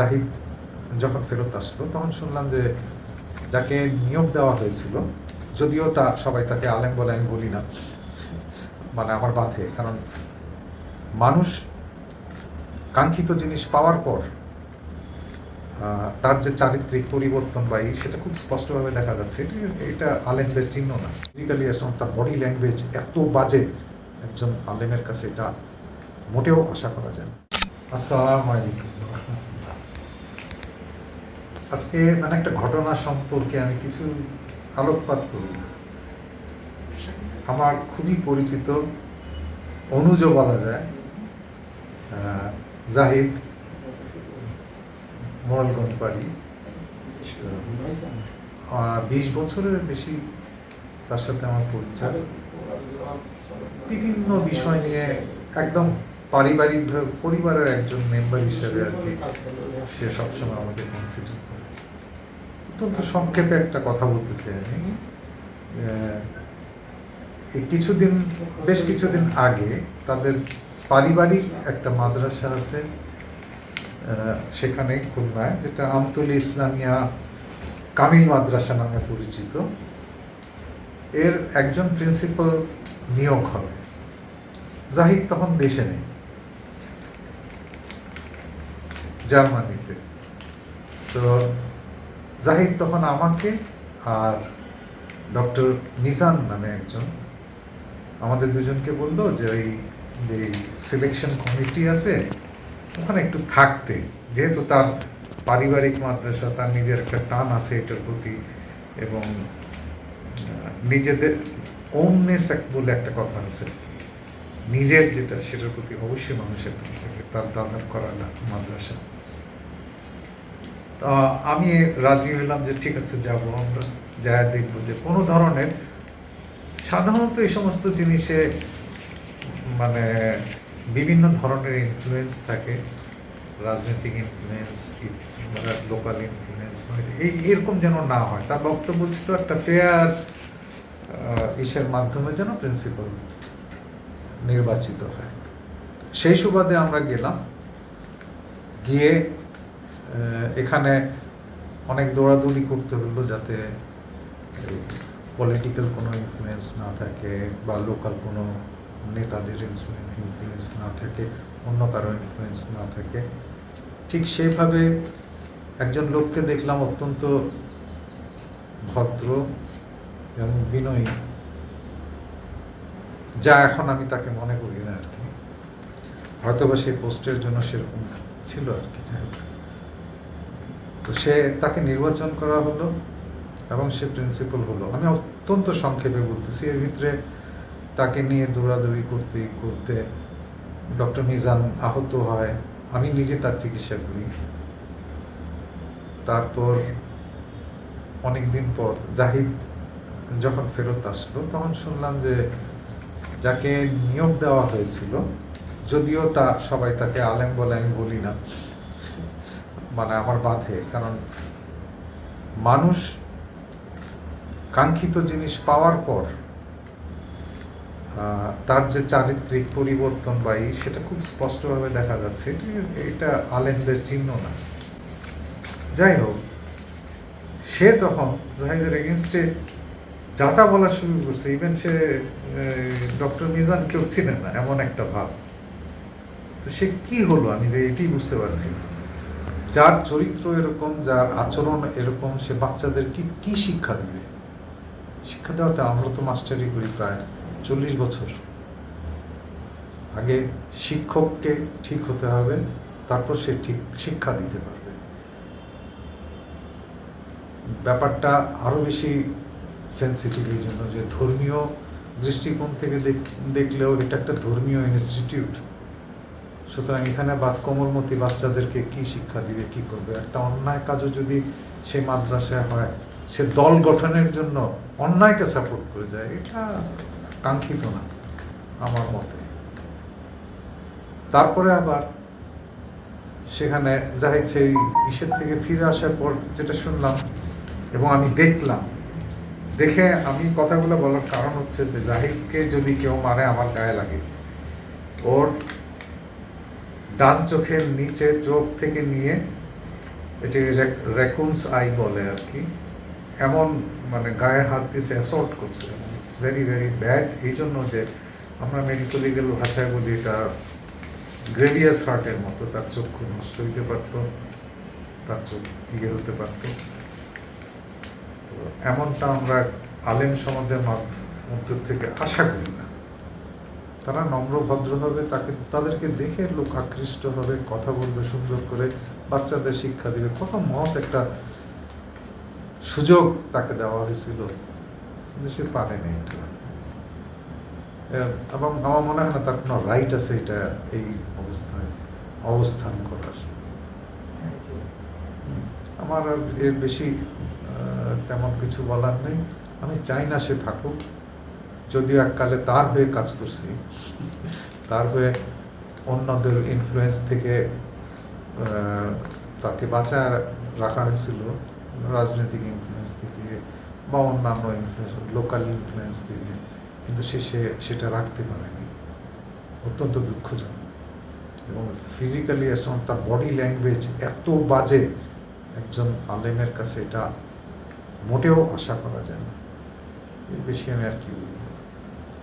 জাহিদ যখন ফেরত আসলো, তখন শুনলাম যে যাকে নিয়োগ দেওয়া হয়েছিল, যদিও তা সবাই তাকে আলেম বলে আমি বলি না মানে আমার বাধে, কারণ মানুষ কাঙ্ক্ষিত জিনিস পাওয়ার পর তার যে চারিত্রিক পরিবর্তন বা এই, সেটা খুব স্পষ্টভাবে দেখা যাচ্ছে, এটা- এটা আলেমদের চিহ্ন না ফিজিক্যালি এবং তার বডি ল্যাঙ্গুয়েজ এত বাজে, একজন আলেমের কাছে এটা মোটেও আশা করা যায় আসসালামু আলাইকুম। আজকে মানে একটা ঘটনা সম্পর্কে আমি কিছু আলোকপাত করব আমার খুবই পরিচিত অনুজ বলা যায় জাহিদ, মোরালগঞ্জ বাড়ি। বিশ বছরের বেশি তার সাথে আমার পরিচয়। বিভিন্ন বিষয় নিয়ে একদম পারিবারিক পরিবারের একজন মেম্বার হিসেবে আর কি সে সবসময় আমাকে কনসিডার করে। অত্যন্ত সংক্ষেপে একটা কথা বলতে চাই আমি। কিছুদিন, বেশ কিছুদিন আগে তাদের পারিবারিক একটা মাদ্রাসা আছে সেখানে খুলনায়, যেটা আমতুল ইসলামিয়া কামিল মাদ্রাসা নামে পরিচিত। এর একজন প্রিন্সিপাল নিয়োগ হবে। জাহিদ তখন দেশে নেই। জার্মানিতে। তো জাহিদ তখন আমাকে আর ডক্টর নিজান নামে একজন, আমাদের দুজনকে বলল যে ওই যে সিলেকশন কমিটি আছে, ওখানে একটু থাকতে। যেহেতু তার পারিবারিক মাদ্রাসা, তার নিজের একটা টান আছে এটার প্রতি এবং নিজেদের ওমনেস এক বলে একটা কথা আছে। নিজের যেটা, সেটার প্রতি অবশ্যই মানুষের তার দাদার করা মাদ্রাসা। তা আমি রাজি হলাম যে ঠিক আছে, যাব আমরা যা দেখব যে কোনো ধরনের সাধারণত এই সমস্ত জিনিসে মানে বিভিন্ন ধরনের ইনফ্লুয়েন্স থাকে, রাজনৈতিক ইনফ্লুয়েন্স লোকাল ইনফ্লুয়েন্স এই এরকম যেন না হয়। তার বক্তব্য ছিল একটা ফেয়ার ইসের মাধ্যমে যেন প্রিন্সিপাল নির্বাচিত হয়। সেই সুবাদে আমরা গেলাম, গিয়ে এখানে অনেক দৌড়াদৌড়ি করতে হলো যাতে পলিটিক্যাল কোনো ইনফ্লুয়েন্স না থাকে বা লোকাল কোনো নেতাদের ইনফ্লুয়েন্স না থাকে, অন্য কারও ইনফ্লুয়েন্স না থাকে। ঠিক সেভাবে একজন লোককে দেখলাম অত্যন্ত ভদ্র এবং বিনয়ী। যা এখন আমি তাকে মনে করি না আর কি। হয়তো বা সেই পোস্টের জন্য সেরকম ছিল আর কি, যাই হোক। তো সে তাকে নির্বাচন করা হলো এবং সে প্রিন্সিপাল হলো। আমি অত্যন্ত সংক্ষেপে বলতেছি, এর ভিতরে তাকে নিয়ে দৌড়াদৌড়ি করতে করতে ডক্টর মিজান আহত হয়। আমি নিজে তার চিকিৎসা করি। তারপর অনেকদিন পর জাহিদ যখন ফেরত আসলো, তখন শুনলাম যে যাকে নিয়োগ দেওয়া হয়েছিল, যদিও তা সবাই তাকে আলেম বলে আমি বলি না। মানে আমার বাধে। কারণ মানুষ কাঙ্ক্ষিত জিনিস পাওয়ার পর তার যে চারিত্রিক পরিবর্তন বা এই, সেটা খুব স্পষ্টভাবে দেখা যাচ্ছে। এটা- এটা আলেমদের চিহ্ন না। যাই হোক, সে তখন জাহিদের এগেনস্টে যাতা বলা শুরু করছে। ইভেন সে ডক্টর মিজান কেউ ছিলেন না, এমন একটা ভাব। তো সে কি হলো? আমি তো এটাই বুঝতে পারছি না। যার চরিত্র এরকম, যার আচরণ এরকম, সে বাচ্চাদেরকে কি শিক্ষা দিবে? শিক্ষা দেওয়াতে আমরা তো মাস্টারি করি প্রায় চল্লিশ বছর। আগে শিক্ষককে ঠিক হতে হবে, তারপর সে ঠিক শিক্ষা দিতে পারবে। ব্যাপারটা আরও বেশি সেন্সিটিভ এই জন্য যে ধর্মীয় দৃষ্টিকোণ থেকে দেখ- দেখলেও এটা একটা ধর্মীয় ইনস্টিটিউট সুতরাং এখানে বাদ কোমলমতি বাচ্চাদেরকে কি শিক্ষা দিবে, কি করবে? একটা অন্যায় কাজও যদি সেই মাদ্রাসায় হয়, সে দল গঠনের জন্য অন্যায়কে সাপোর্ট করে যায়, এটা কাঙ্ক্ষিত না, আমার মতে। তারপরে আবার সেখানে জাহিদ সেই ইসের থেকে ফিরে আসার পর যেটা শুনলাম এবং আমি দেখলাম, দেখে আমি কথাগুলো বলার কারণ হচ্ছে যে জাহিদকে যদি কেউ মারে, আমার গায়ে লাগে। ওর ডান চোখের নিচে চোখ থেকে নিয়ে এটি রেকুন্স আই বলে আর কি। এমন মানে গায়ে হাত দিয়েছে অ্যাসল্ট করছে। ইটস ভেরি ভেরি ব্যাড এই জন্য যে আমরা মেডিকেল লিগেল ভাষায় বলি এটা গ্রেভিয়াস হার্টের মতো। তার চক্ষু নষ্ট হইতে পারতো, তার চোখ ইয়ে হতে পারতো। তো এমনটা আমরা আলেম সমাজের মাধ্য- মধ্য থেকে আশা করি। তারা নম্র ভদ্র হবে তাকে তাদেরকে দেখে লোক আকৃষ্ট হবে কথা বলবে সুন্দর করে বাচ্চাদের শিক্ষা দিবে। কত মহৎ একটা সুযোগ তাকে দেওয়া হয়েছিল। কিন্তু সে পারেনি এটা। এবং আমার মনে হয় না তার কোনো রাইট আছে এটা এই অবস্থায় অবস্থান করার। আমার আর এর বেশি তেমন কিছু বলার নেই। আমি চাই না সে থাকুক। যদিও এককালে তার হয়ে কাজ করছি, তার হয়ে অন্যদের ইনফ্লুয়েন্স থেকে তাকে বাঁচায় রাখা হয়েছিল, রাজনৈতিক ইনফ্লুয়েন্স থেকে বা অন্যান্য ইনফ্লুয়েন্স লোকাল ইনফ্লুয়েন্স থেকে, কিন্তু সে সেটা রাখতে পারেনি। অত্যন্ত দুঃখজনক। এবং ফিজিক্যালি এখন তার বডি ল্যাঙ্গুয়েজ এত বাজে, একজন আলেমের কাছে এটা মোটেও আশা করা যায় না। বেশি আমি আর কি বলব?